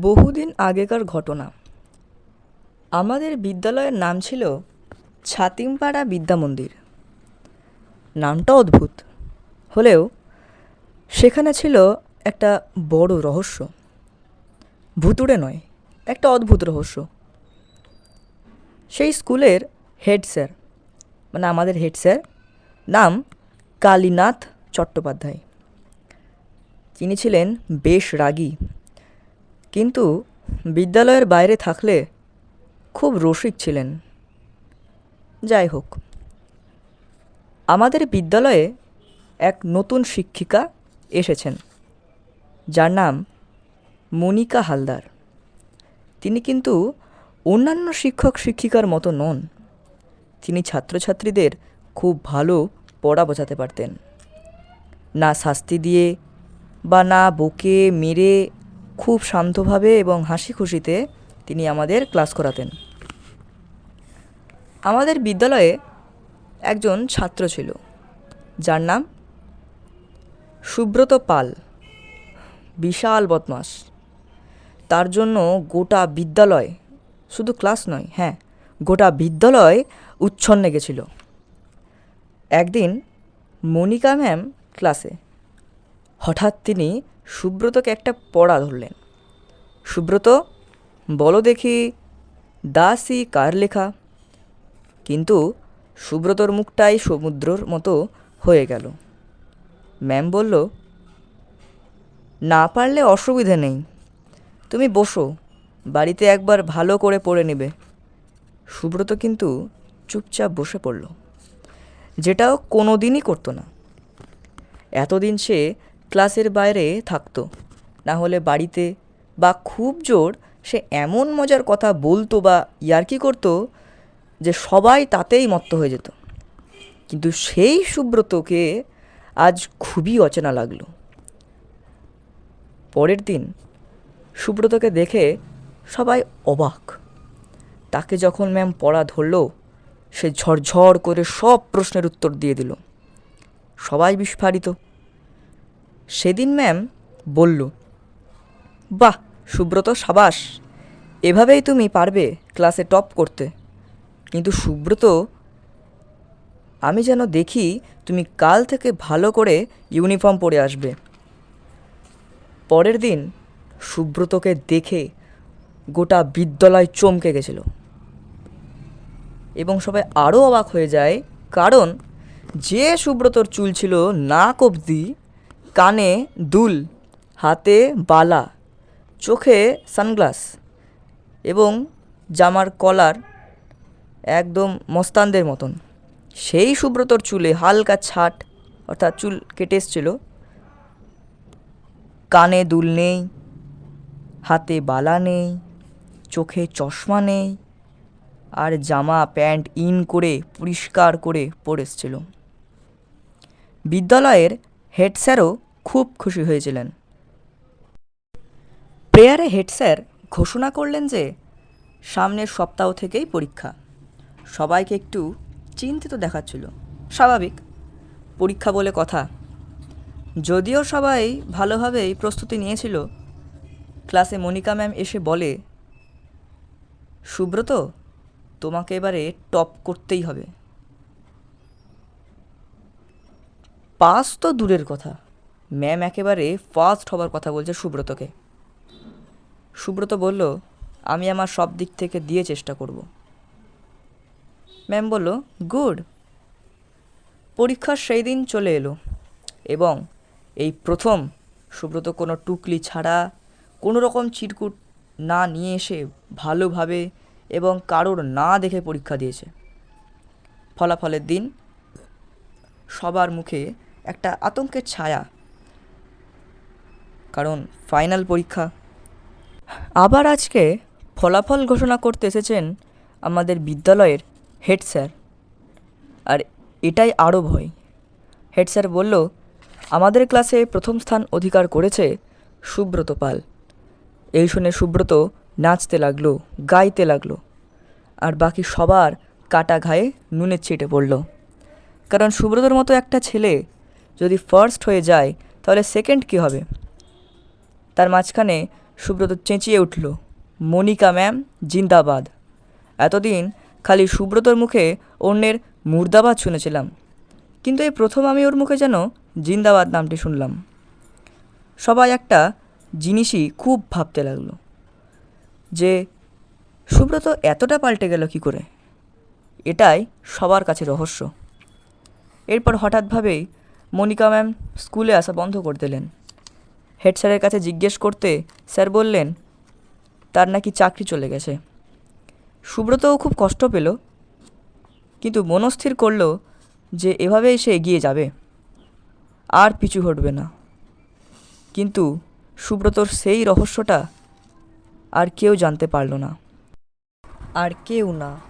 বহুদিন আগেকার ঘটনা। আমাদের বিদ্যালয়ের নাম ছিল ছাতিমপাড়া বিদ্যা মন্দির নামটা অদ্ভুত। হলেও সেখানে ছিল একটা বড় রহস্য। ভুতুড়ে নয়, একটা অদ্ভুত রহস্য। সেই স্কুলের হেড স্যার মানে আমাদের হেড স্যার, নাম কালীনাথ চট্টোপাধ্যায়। তিনি ছিলেন বেশ রাগী। কিন্তু বিদ্যালয়ের বাইরে থাকলে খুব রসিক ছিলেন। যাই হোক, আমাদের বিদ্যালয়ে এক নতুন শিক্ষিকা এসেছেন, যার নাম মনিকা হালদার। তিনি কিন্তু অন্যান্য শিক্ষক শিক্ষিকার মতো নন, তিনি ছাত্রছাত্রীদের খুব ভালো পড়া বোঝাতে পারতেন। না শাস্তি দিয়ে বা না বকে মেরে খুব শান্তভাবে এবং হাসি খুশিতে তিনি আমাদের ক্লাস করাতেন। আমাদের বিদ্যালয়ে একজন ছাত্র ছিল, যার নাম সুব্রত পাল। বিশাল বদমাস তার জন্য গোটা বিদ্যালয় শুধু ক্লাস নয় হ্যাঁ গোটা বিদ্যালয় উচ্ছন্নে গেছিল। একদিন মনিকা ম্যাম ক্লাসে হঠাৎ তিনি সুব্রতকে একটা পড়া ধরলেন। সুব্রত, বলো দেখি, দাসী কার লেখা? কিন্তু সুব্রতর মুখটাই সমুদ্রর মতো হয়ে গেল। ম্যাম বলল, না পারলে অসুবিধে নেই। তুমি বসো, বাড়িতে একবার ভালো করে পড়ে নেবে। সুব্রত কিন্তু চুপচাপ বসে পড়ল। যেটাও কোনো দিনই করতো না। এতদিন সে ক্লাসের বাইরে থাকতো। না হলে বাড়িতে বা খুব জোর সে এমন মজার কথা বলতো বা ইয়ার্কি করতো যে সবাই তাতেই মত্ত হয়ে যেত। কিন্তু সেই সুব্রতকে আজ খুবই অচেনা লাগল। পরের দিন সুব্রতকে দেখে সবাই অবাক। তাকে যখন ম্যাম পড়া ধরলো, সে ঝরঝর করে সব প্রশ্নের উত্তর দিয়ে দিল। সবাই বিস্ফারিত। সেদিন ম্যাম বলল, বাহ, সুব্রত সাবাস, এভাবেই তুমি পারবে ক্লাসে টপ করতে। কিন্তু সুব্রত, আমি যেন দেখি তুমি কাল থেকে ভালো করে ইউনিফর্ম পরে আসবে। পরের দিন সুব্রতকে দেখে গোটা বিদ্যালয় চমকে গেছিল। এবং সবাই আরও অবাক হয়ে যায়, কারণ যে সুব্রতর চুল ছিল নাক অবধি কানে দুল, হাতে বালা, চোখে সানগ্লাস এবং জামার কলার একদম মস্তানদের মতন। সেই সুব্রতর চুলে হালকা ছাট, অর্থাৎ চুল কেটে এসছিল। কানে দুল নেই, হাতে বালা নেই, চোখে চশমা নেই, আর জামা প্যান্ট ইন করে, পরিষ্কার করে পরে এসছিল। বিদ্যালয়ের হেড স্যারও খুব খুশি হয়েছিলেন। প্রেয়ারে হেড স্যার ঘোষণা করলেন যে, সামনের সপ্তাহ থেকেই পরীক্ষা। সবাইকে একটু চিন্তিত দেখাচ্ছিল। স্বাভাবিক, পরীক্ষা বলে কথা। যদিও সবাই ভালোভাবেই প্রস্তুতি নিয়েছিল, ক্লাসে মনিকা ম্যাম এসে বলে, সুব্রত, তোমাকে এবারে টপ করতেই হবে। পাস তো দূরের কথা। ম্যাম একেবারে ফার্স্ট হবার কথা বলছে সুব্রতকে। সুব্রত বলল, আমি আমার সব দিক থেকে দিয়ে চেষ্টা করব। ম্যাম বলল, গুড। পরীক্ষার সেই দিন চলে এলো এবং এই প্রথম সুব্রত কোনো টুকলি ছাড়া, কোনো রকম চিরকুট না নিয়ে এসে ভালোভাবে এবং কারোর না দেখে পরীক্ষা দিয়েছে। ফলাফলের দিন সবার মুখে একটা আতঙ্কের ছায়া কারণ ফাইনাল পরীক্ষা। আবার আজকে ফলাফল ঘোষণা করতে এসেছেন আমাদের বিদ্যালয়ের হেড স্যার। আর এটাই আরও ভয়। হেড স্যার বলল, আমাদের ক্লাসে প্রথম স্থান অধিকার করেছে সুব্রত পাল। এই শুনে সুব্রত নাচতে লাগল, গাইতে লাগল। আর বাকি সবার কাটা ঘায়ে নুনের ছিটে পড়ল। কারণ সুব্রতর মতো একটা ছেলে যদি ফার্স্ট হয়ে যায়, তাহলে সেকেন্ড কী হবে? তার মাঝখানে সুব্রত চেঁচিয়ে উঠল, মনিকা ম্যাম, জিন্দাবাদ। এতদিন খালি সুব্রতর মুখে অন্যের মুর্দাবাদ শুনেছিলাম, কিন্তু এই প্রথম আমি ওর মুখে যেন জিন্দাবাদ নামটি শুনলাম। সবাই একটা জিনিসই খুব ভাবতে লাগল, যে সুব্রত এতটা পাল্টে গেল কি করে? এটাই সবার কাছে রহস্য। এরপর হঠাৎভাবেই মনিকা ম্যাম স্কুলে আসা বন্ধ করে দিলেন। হেড স্যারের কাছে জিজ্ঞেস করতে স্যার বললেন, তার নাকি চাকরি চলে গেছে। সুব্রতও খুব কষ্ট পেল, কিন্তু মনস্থির করল যে এভাবেই সে এগিয়ে যাবে। আর পিছু হটবে না। কিন্তু সুব্রতর সেই রহস্যটা আর কেউ জানতে পারল না। আর কেউ না।